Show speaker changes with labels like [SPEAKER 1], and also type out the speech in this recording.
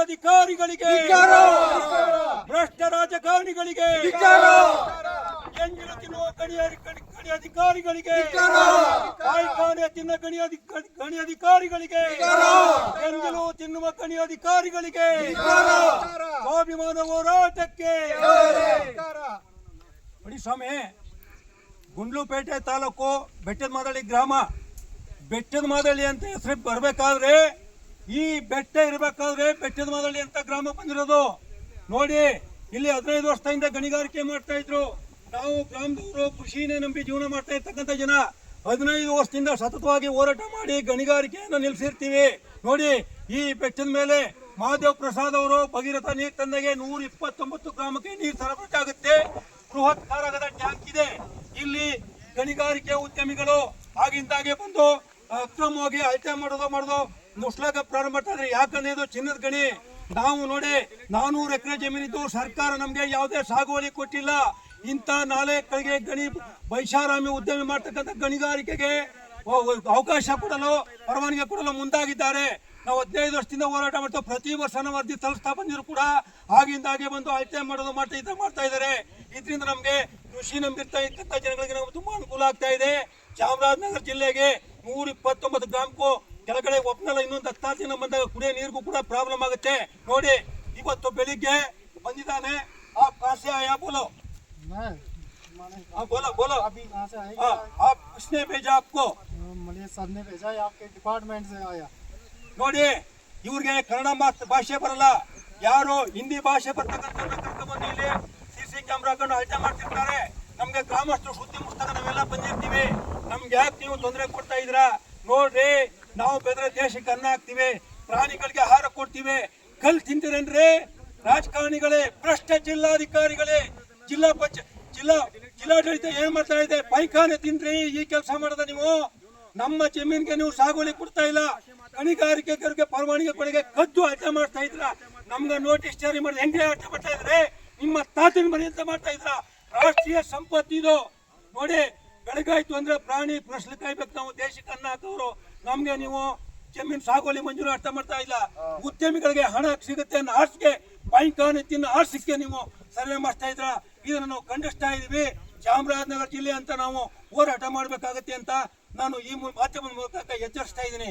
[SPEAKER 1] ಅಧಿಕಾರಿಗಳಿಗೆ ಭ್ರಷ್ಟ ರಾಜಕಾರಣಿಗಳಿಗೆ. ಎಂಜಿಲು ತಿನ್ನುವ ಗಣಿ ಅಧಿಕಾರಿಗಳಿಗೆ. ಕಾರ್ಖಾನೆ ತಿನ್ನ ಗಣಿ ಗಣಿ ಅಧಿಕಾರಿಗಳಿಗೆ. ಎಂಜಿಲು ತಿನ್ನುವ ಗಣಿ ಅಧಿಕಾರಿಗಳಿಗೆ. ಸ್ವಾಭಿಮಾನ ಹೋರಾಟಕ್ಕೆ. ನೋಡಿ ಸ್ವಾಮಿ ಗುಂಡ್ಲುಪೇಟೆ ತಾಲೂಕು ಬೆಟ್ಟದ ಮಾದಳ್ಳಿ ಗ್ರಾಮ. ಬೆಟ್ಟದ ಮಾದಳ್ಳಿ ಅಂತ ಹೆಸರು ಬರ್ಬೇಕಾದ್ರೆ ಈ ಬೆಟ್ಟ ಇರಬೇಕಾದ್ರೆ ಬೆಟ್ಟದ ಮಾದಳ್ಳಿ ಅಂತ ಗ್ರಾಮ ಬಂದಿರೋದು. ನೋಡಿ, ಇಲ್ಲಿ ಹದಿನೈದು ವರ್ಷದಿಂದ ಗಣಿಗಾರಿಕೆ ಮಾಡ್ತಾ ಇದ್ರು. ನಾವು ಗ್ರಾಮದವರು ಕೃಷಿನೇ ನಂಬಿ ಜೀವನ ಮಾಡ್ತಾ ಇರ್ತಕ್ಕಂಥ ಜನ. ಹದಿನೈದು ವರ್ಷದಿಂದ ಸತತವಾಗಿ ಹೋರಾಟ ಮಾಡಿ ಗಣಿಗಾರಿಕೆಯನ್ನು ನಿಲ್ಲಿಸಿರ್ತೀವಿ. ನೋಡಿ, ಈ ಬೆಟ್ಟದ ಮೇಲೆ ಮಹಾದೇವ್ ಪ್ರಸಾದ್ ಅವರು ಭಗೀರಥ ನೀರು ತಂದೆಗೆ ನೂರ ಇಪ್ಪತ್ತೊಂಬತ್ತು ಗ್ರಾಮಕ್ಕೆ ನೀರು ಸರಬರಾಜು ಆಗುತ್ತೆ. ಬೃಹತ್ ಕಾರಕದ ಟ್ಯಾಂಕ್ ಇದೆ. ಇಲ್ಲಿ ಗಣಿಗಾರಿಕೆ ಉದ್ಯಮಿಗಳು ಆಗಿಂದಾಗೆ ಬಂದು ಅಕ್ರಮವಾಗಿ ಅಳತೆ ಮಾಡೋದು ಮಾಡೋದು ನುಸ್ಲಾಗ ಪ್ರಾರಂಭ ಮಾಡ್ತಾ ಇದ್ರೆ ಯಾಕಂದ್ರೆ ಇದು ಚಿನ್ನದ ಗಣಿ. ನಾವು ನೋಡಿ ನಾನೂರು ಎಕರೆ ಜಮೀನಿದ್ದು ಸರ್ಕಾರ ನಮ್ಗೆ ಯಾವುದೇ ಸಾಗುವಳಿ ಕೊಟ್ಟಿಲ್ಲ. ಇಂಥ ಕಡೆಗೆ ಗಣಿ ಬೈಷಾರಾಮಿ ಉದ್ಯಮಿ ಮಾಡ್ತಕ್ಕಂಥ ಗಣಿಗಾರಿಕೆಗೆ ಅವಕಾಶ ಕೊಡಲು, ಪರವಾನಗಿ ಕೊಡಲು ಮುಂದಾಗಿದ್ದಾರೆ. ನಾವು ಹದಿನೈದು ವರ್ಷದಿಂದ ಹೋರಾಟ ಮಾಡ್ತಾ, ಪ್ರತಿ ವರ್ಷ ನಾವು ಅರ್ಜಿ ತಲುಪಿಸ್ತಾ ಬಂದಿದ್ರು ಕೂಡ ಆಗಿಂದಾಗೆ ಬಂದು ಆಯ್ಕೆ ಮಾಡೋದು ಮಾಡ್ತಾ ಇದ್ರೆ ಮಾಡ್ತಾ ಇದ್ದಾರೆ. ಇದರಿಂದ ನಮಗೆ ಕೃಷಿ ನಂಬಿರ್ತಾ ಇದ್ದಂಥ ಜನಗಳಿಗೆ ನಮ್ಗೆ ತುಂಬಾ ಅನುಕೂಲ ಆಗ್ತಾ ಇದೆ. ಚಾಮರಾಜನಗರ ಜಿಲ್ಲೆಗೆ ನೂರ ಇಪ್ಪತ್ತೊಂಬತ್ತು ಗ್ರಾಮಕ್ಕೂ ಕೆಳಗಡೆ ಒಪ್ಪನಲ್ಲ ಇನ್ನೊಂದು ಹತ್ತಾರು ದಿನ ಬಂದಾಗ ಕುಡಿಯೋ ನೀರಿಗೂ ಕೂಡ ಪ್ರಾಬ್ಲಮ್ ಆಗುತ್ತೆ ನೋಡಿ ಇವತ್ತು ಬೆಳಿಗ್ಗೆ ಬಂದಿದ್ದಾನೆ ಆ ಕಾಸೆ ಆಯಾ ಬೋಲೋ
[SPEAKER 2] मैं माने
[SPEAKER 1] हाँ बोलो बोलो
[SPEAKER 2] अभी कहाँ से आएगा
[SPEAKER 1] हाँ आप किसने भेजा आपको
[SPEAKER 2] मलिया सर ने भेजा है आपके डिपार्टमेंट से आया
[SPEAKER 1] ನೋಡಿ ಇವ್ರಿಗೆ ಕನ್ನಡ ಮಾತ್ ಭಾಷೆ ಬರಲ್ಲ ಯಾರು ಹಿಂದಿ ಭಾಷೆ ಬರ್ತಕ್ಕಂಥ ಕರ್ಕೊಂಡ್ಬಂದು ಇಲ್ಲಿ ಸಿ ಸಿ ಕ್ಯಾಮ್ರಾ ಹಾಕೊಂಡು ಅಳತೆ ಮಾಡ್ತಿರ್ತಾರೆ ನಮ್ಗೆ ಗ್ರಾಮಸ್ಥರು ಸುದ್ದಿ ಮುಸ್ತಕ ನಾವೆಲ್ಲ ಬಂದಿರ್ತೀವಿ ನಮ್ಗೆ ಯಾಕೆ ನೀವು ತೊಂದರೆ ಕೊಡ್ತಾ ಇದ್ದೀರಾ ನೋಡ್ರಿ ನಾವು ಬೆದ್ರೆ ದೇಶಕ್ಕೆ ಅನ್ನ ಹಾಕ್ತಿವಿ, ಪ್ರಾಣಿಗಳಿಗೆ ಆಹಾರ ಕೊಡ್ತೀವಿ. ಕಲ್ ತಿಂತೀರೇನ್ರಿ? ರಾಜಕಾರಣಿಗಳೇ ಭ್ರಷ್ಟ ಜಿಲ್ಲಾಧಿಕಾರಿಗಳೇ ಜಿಲ್ಲಾ ಪಂಚ, ಜಿಲ್ಲಾ ಜಿಲ್ಲಾಡಳಿತ ಏನ್ ಮಾಡ್ತಾ ಇದೆ? ಪೈಖಾನೆ ತಿಂದ್ರಿ, ಈ ಕೆಲಸ ಮಾಡದ ನೀವು? ನಮ್ಮ ಜಮೀನ್ಗೆ ನೀವು ಸಾಗುವಳಿ ಕೊಡ್ತಾ ಇಲ್ಲ. ಗಣಿಗಾರಿಕೆಗಾರರಿಗೆ ಪರವಾನಿಗೆ ಕೊಡುಗೆ ಕದ್ದು ಅಡ್ಡ ಮಾಡ್ತಾ ಇದ್ರ. ನಮ್ಗೆ ನೋಟಿಸ್ ಜಾರಿ ಮಾಡಿ ಹೆಂಗೆ ಅಡ್ಡ ಮಾಡ್ತಾ ಇದ್ರೆ? ನಿಮ್ಮ ತಾತನ ಮನೆ ಅಂತ ಮಾಡ್ತಾ ಇದ್ರ. ರಾಷ್ಟ್ರೀಯ ಸಂಪತ್ತು ಇದು. ನೋಡಿ ಬೆಳಗಾಯ್ತು ಅಂದ್ರೆ ಪ್ರಾಣಿ ಪ್ರಶ್ನೆ ಕಾಯ್ಬೇಕು ನಾವು. ದೇಶಕ್ಕೆ ಅನ್ನ ಹಾಕೋರು ನಮ್ಗೆ ನೀವು ಜಮೀನ್ ಸಾಗುವಳಿ ಮಂಜೂರು ಅರ್ಥ ಮಾಡ್ತಾ ಇಲ್ಲ. ಉದ್ಯಮಿಗಳಿಗೆ ಹಣ ಸಿಗುತ್ತೆ ಅನ್ನೋ ಆಸೆಗೆ ಬೈಕಾನೆ ತಿನ್ನ ಆಸೆಗೆ ನೀವು ಸರ್ವೆ ಮಾಡ್ತಾ ಇದ್ರ. ಇದನ್ನು ನಾವು ಖಂಡಿಸ್ತಾ ಇದೀವಿ ಚಾಮರಾಜನಗರ ಜಿಲ್ಲೆ ಅಂತ ನಾವು ಹೋರಾಟ ಮಾಡ್ಬೇಕಾಗತ್ತೆ ಅಂತ ನಾನು ಈ ಮಾಧ್ಯಮದ ಮೂಲಕ ಎಚ್ಚರಿಸ್ತಾ ಇದ್ದೀನಿ.